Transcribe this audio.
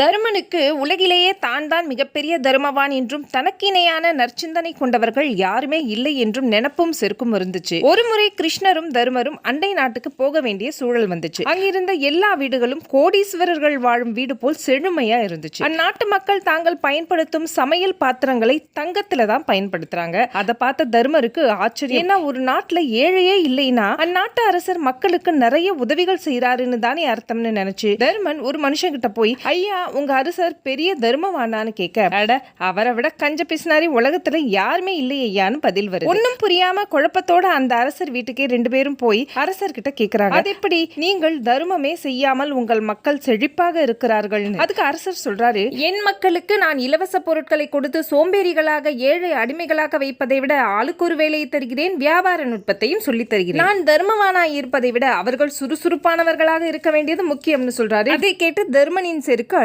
தருமனுக்கு உலகிலேயே தான் தான் மிகப்பெரிய தருமவான் என்றும் தனக்கிணையான நற்சிந்தனை கொண்டவர்கள் யாருமே இல்லை என்றும் நினப்பும் செருக்கும் இருந்துச்சு. ஒருமுறை கிருஷ்ணரும் தருமரும் அண்டை நாட்டுக்கு போக வேண்டிய சூழல் வந்துச்சு. அங்கிருந்த எல்லா வீடுகளும் கோடீஸ்வரர்கள் வாழும் வீடு போல் செழுமையா இருந்துச்சு. அந்நாட்டு மக்கள் தாங்கள் பயன்படுத்தும் சமையல் பாத்திரங்களை தங்கத்துல தான் பயன்படுத்துறாங்க. அதை பார்த்த தர்மருக்கு ஆச்சரியம். ஏன்னா ஒரு நாட்டுல ஏழையே இல்லைன்னா அந்நாட்டு அரசர் மக்களுக்கு நிறைய உதவிகள் செய்யறாருன்னு தானே அர்த்தம்னு நினைச்சு தருமன் ஒரு மனுஷங்கிட்ட போய் ஐயா உங்க அரசர் பெரிய தர்மவானான்னு கேட்க அட அவரை விட கஞ்ச பிசினாரி உலகத்துல யாருமே இல்லை ஐயான்னு பதில் வருது. ஒன்னும் புரியாம குழப்பத்தோட அந்த அரசர் வீட்டுக்கே ரெண்டு பேரும் போய் அரசர் கிட்ட கேக்குறாங்க. அது எப்படி? நீங்கள் தர்மமே செய்யாமல் உங்கள் மக்கள் செழிப்பாக இருக்கிறார்கள் அதுக்கு அரசர் சொல்றாரு என் மக்களுக்கு நான் இலவச பொருட்களை கொடுத்து சோம்பேறிகளாக ஏழை அடிமைகளாக வைப்பதை விட ஆளுக்கு ஒரு வேலையை தருகிறேன் வியாபார நுட்பத்தையும் சொல்லித் தருகிறேன். நான் தர்மவானாய் இருப்பதை விட அவர்கள் சுறுசுறுப்பானவர்களாக இருக்க வேண்டியது முக்கியம்னு சொல்றாரு. அதை கேட்டு தர்மனின் செருக்கு